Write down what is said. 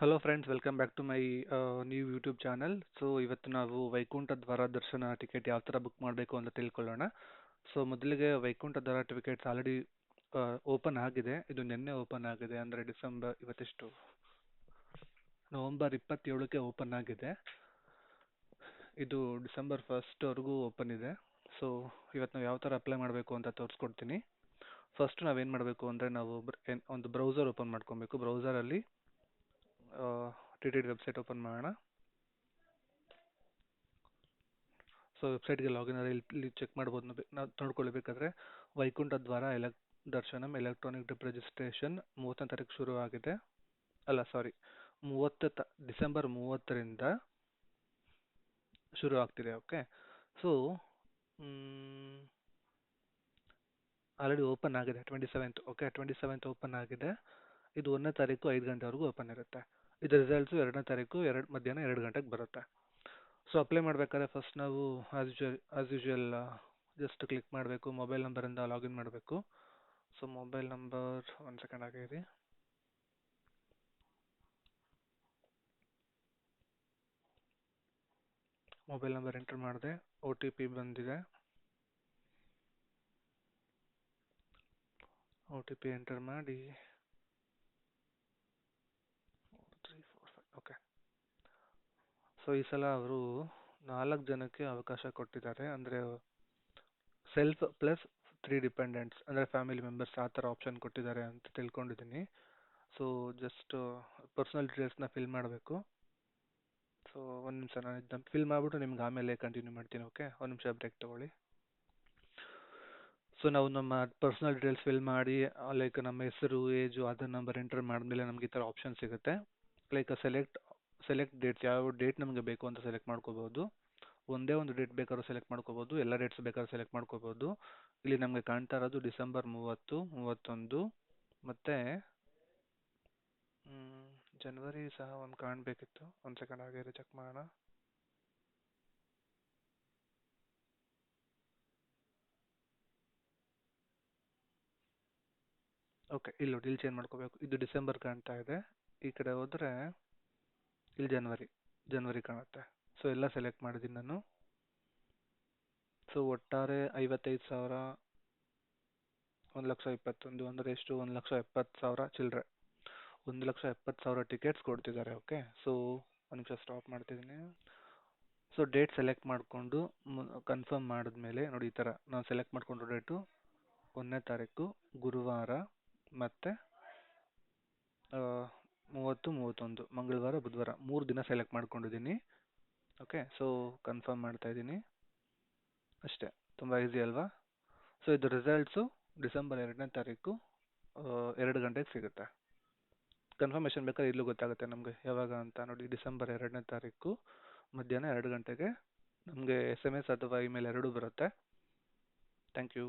Hello friends welcome back to my new YouTube channel so ಇವತ್ತು ನಾವು ವೈಕುಂಠ ದ್ವಾರ ದರ್ಶನ ಟಿಕೆಟ್ ಯಾವ ಥರ ಬುಕ್ ಮಾಡಬೇಕು ಅಂತ ತಿಳ್ಕೊಳ್ಳೋಣ. ಸೊ ಮೊದಲಿಗೆ ವೈಕುಂಠ ದ್ವಾರ ಟಿಕೆಟ್ಸ್ ಆಲ್ರೆಡಿ ಓಪನ್ ಆಗಿದೆ. ಇದು ನಿನ್ನೆ ಓಪನ್ ಆಗಿದೆ ಅಂದರೆ ಡಿಸೆಂಬರ್ ಇವತ್ತಿಷ್ಟು. ನವಂಬರ್ ಇಪ್ಪತ್ತೇಳಕ್ಕೆ ಓಪನ್ ಆಗಿದೆ. ಇದು ಡಿಸೆಂಬರ್ ಫಸ್ಟ್ವರೆಗೂ ಓಪನ್ ಇದೆ. ಸೊ ಇವತ್ತು ನಾವು ಯಾವ ಥರ ಅಪ್ಲೈ ಮಾಡಬೇಕು ಅಂತ ತೋರಿಸ್ಕೊಡ್ತೀನಿ. ಫಸ್ಟ್ ನಾವೇನು ಮಾಡಬೇಕು ಅಂದರೆ ನಾವು ಒಂದು ಬ್ರೌಸರ್ ಓಪನ್ ಮಾಡ್ಕೊಬೇಕು. ಬ್ರೌಸರಲ್ಲಿ ಟಿ ಟಿ ವೆಬ್ಸೈಟ್ ಓಪನ್ ಮಾಡೋಣ. ಸೊ ವೆಬ್ಸೈಟ್ಗೆ ಲಾಗಿನ್ ಆದರೆ ಇಲ್ಲಿ ಚೆಕ್ ಮಾಡ್ಬೋದು ನಾವು ನೋಡ್ಕೊಳ್ಬೇಕಾದ್ರೆ ವೈಕುಂಠ ದ್ವಾರ ಎಲೆಕ್ ದರ್ಶನಂ ಎಲೆಕ್ಟ್ರಾನಿಕ್ ಡಿಪ್ ರಿಜಿಸ್ಟ್ರೇಷನ್ ಮೂವತ್ತನೇ ತಾರೀಕು ಶುರು ಆಗಿದೆ. ಅಲ್ಲ ಸಾರಿ ಮೂವತ್ತು ತ ಡಿಸೆಂಬರ್ ಮೂವತ್ತರಿಂದ ಶುರು ಆಗ್ತಿದೆ ಓಕೆ ಸೊ ಆಲ್ರೆಡಿ ಓಪನ್ ಆಗಿದೆ twenty seventh okay twenty seventh open ಆಗಿದೆ. ಇದು ಒಂದನೇ ತಾರೀಕು ಐದು ಗಂಟೆವರೆಗೂ ಓಪನ್ ಇರುತ್ತೆ. ಇದು ರಿಸಲ್ಟ್ಸು ಎರಡನೇ ತಾರೀಕು, ಎರಡು ಮಧ್ಯಾಹ್ನ ಎರಡು ಗಂಟೆಗೆ ಬರುತ್ತೆ. ಸೊ ಅಪ್ಲೈ ಮಾಡಬೇಕಾದ್ರೆ ಫಸ್ಟ್ ನಾವು as usual as usual just click ಮಾಡಬೇಕು. ಮೊಬೈಲ್ ನಂಬರಿಂದ ಲಾಗಿನ್ ಮಾಡಬೇಕು. ಸೊ ಮೊಬೈಲ್ ನಂಬರ್ ಒಂದು ಸೆಕೆಂಡ್ ಆಗಿರಿ ಮೊಬೈಲ್ ನಂಬರ್ ಎಂಟರ್ ಮಾಡಿದೆ. ಒ ಟಿ ಪಿ ಬಂದಿದೆ. ಒ ಟಿ ಪಿ ಎಂಟರ್ ಮಾಡಿ three four five okay so ಈ ಸಲ ಅವರು ನಾಲ್ಕು ಜನಕ್ಕೆ ಅವಕಾಶ ಕೊಟ್ಟಿದ್ದಾರೆ. ಅಂದರೆ ಸೆಲ್ಫ್ ಪ್ಲಸ್ ತ್ರೀ ಡಿಪೆಂಡೆಂಟ್ಸ್ ಅಂದರೆ ಫ್ಯಾಮಿಲಿ ಮೆಂಬರ್ಸ್ ಆ ಥರ ಆಪ್ಷನ್ ಕೊಟ್ಟಿದ್ದಾರೆ ಅಂತ ತಿಳ್ಕೊಂಡಿದ್ದೀನಿ. ಸೊ ಜಸ್ಟ್ ಪರ್ಸ್ನಲ್ ಡೀಟೇಲ್ಸ್ನ ಫಿಲ್ ಮಾಡಬೇಕು. ಸೊ ಒಂದು ನಿಮಿಷ ನಾನು ಇದನ್ನ ಫಿಲ್ ಮಾಡಿಬಿಟ್ಟು ನಿಮ್ಗೆ ಆಮೇಲೆ ಕಂಟಿನ್ಯೂ ಮಾಡ್ತೀನಿ ಓಕೆ ಒಂದು ನಿಮಿಷ ಬ್ರೇಕ್ ತೊಗೊಳ್ಳಿ. ಸೊ ನಾವು ನಮ್ಮ ಪರ್ಸ್ನಲ್ ಡೀಟೇಲ್ಸ್ ಫಿಲ್ ಮಾಡಿ ಲೈಕ್ ನಮ್ಮ ಹೆಸರು ಏಜು ಆಧಾರ್ ನಂಬರ್ ಎಂಟರ್ ಮಾಡಿದ್ಮೇಲೆ ನಮ್ಗೆ ಈ ಥರ ಆಪ್ಷನ್ ಸಿಗುತ್ತೆ. ಲೈಕ್ ಸೆಲೆಕ್ಟ್ ಸೆಲೆಕ್ಟ್ ಡೇಟ್ಸ್ ಯಾವ ಡೇಟ್ ನಮಗೆ ಬೇಕು ಅಂತ ಸೆಲೆಕ್ಟ್ ಮಾಡ್ಕೋಬೋದು. ಒಂದೇ ಒಂದು ಡೇಟ್ ಬೇಕಾದ್ರೂ ಸೆಲೆಕ್ಟ್ ಮಾಡ್ಕೋಬೋದು, ಎಲ್ಲ ಡೇಟ್ಸ್ ಬೇಕಾದ್ರೂ ಸೆಲೆಕ್ಟ್ ಮಾಡ್ಕೋಬೋದು. ಇಲ್ಲಿ ನಮಗೆ ಕಾಣ್ತಾ ಇರೋದು ಡಿಸೆಂಬರ್ ಮೂವತ್ತು, ಮೂವತ್ತೊಂದು, ಮತ್ತೆ ಜನವರಿ ಸಹ ಒಂದು ಕಾಣಬೇಕಿತ್ತು. ಒಂದು ಸೆಕೆಂಡ್ ಹಾಗೆ ಚೆಕ್ ಮಾಡೋಣ. ಓಕೆ ಇಲ್ಲಿ ನೋಡಿ, ಇಲ್ಲಿ ಚೇಂಜ್ ಮಾಡ್ಕೋಬೇಕು. ಇದು ಡಿಸೆಂಬರ್ ಕಾಣ್ತಾ ಇದೆ. ಈ ಕಡೆ ಹೋದರೆ ಇಲ್ಲಿ ಜನವರಿ ಜನವರಿ ಕಾಣುತ್ತೆ. ಸೊ ಎಲ್ಲ ಸೆಲೆಕ್ಟ್ ಮಾಡಿದ್ದೀನಿ ನಾನು. ಸೊ ಒಟ್ಟಾರೆ ಐವತ್ತೈದು ಸಾವಿರ, ಒಂದು ಲಕ್ಷ ಇಪ್ಪತ್ತೊಂದು, ಅಂದರೆ ಎಷ್ಟು? ಒಂದು ಲಕ್ಷ ಎಪ್ಪತ್ತು ಸಾವಿರ ಚಿಲ್ಲರೆ ಒಂದು ಲಕ್ಷ ಎಪ್ಪತ್ತು ಸಾವಿರ ಟಿಕೆಟ್ಸ್ ಕೊಡ್ತಿದ್ದಾರೆ ಓಕೆ ಸೊ ಒಂದು ನಿಮಿಷ ಸ್ಟಾಪ್ ಮಾಡ್ತಿದ್ದೀನಿ. ಸೊ ಡೇಟ್ ಸೆಲೆಕ್ಟ್ ಮಾಡಿಕೊಂಡು ಕನ್ಫರ್ಮ್ ಮಾಡಿದ್ಮೇಲೆ, ನೋಡಿ ಈ ಥರ ನಾನು ಸೆಲೆಕ್ಟ್ ಮಾಡಿಕೊಂಡು ಡೇಟು ಒಂದನೇ ತಾರೀಕು, ಗುರುವಾರ, ಮತ್ತು ಮೂವತ್ತು, ಮೂವತ್ತೊಂದು, ಮಂಗಳವಾರ, ಬುಧವಾರ, ಮೂರು ದಿನ ಸೆಲೆಕ್ಟ್ ಮಾಡ್ಕೊಂಡಿದ್ದೀನಿ. ಓಕೆ ಸೊ ಕನ್ಫರ್ಮ್ ಮಾಡ್ತಾ ಇದ್ದೀನಿ. ಅಷ್ಟೇ, ತುಂಬ ಈಸಿ ಅಲ್ವಾ? ಸೊ ಇದು ರಿಸಲ್ಟ್ಸು ಡಿಸೆಂಬರ್ ಎರಡನೇ ತಾರೀಕು ಎರಡು ಗಂಟೆಗೆ ಸಿಗುತ್ತೆ. ಕನ್ಫರ್ಮೇಷನ್ ಬೇಕಾದ್ರೆ ಇಲ್ಲೂ ಗೊತ್ತಾಗುತ್ತೆ ನಮಗೆ ಯಾವಾಗ ಅಂತ ನೋಡಿ, ಡಿಸೆಂಬರ್ ಎರಡನೇ ತಾರೀಕು, ಮಧ್ಯಾಹ್ನ ಎರಡು ಗಂಟೆಗೆ. ನಮಗೆ ಎಸ್ ಎಂ ಎಸ್ ಅಥವಾ ಇಮೇಲ್ ಎರಡೂ ಬರುತ್ತೆ. Thank you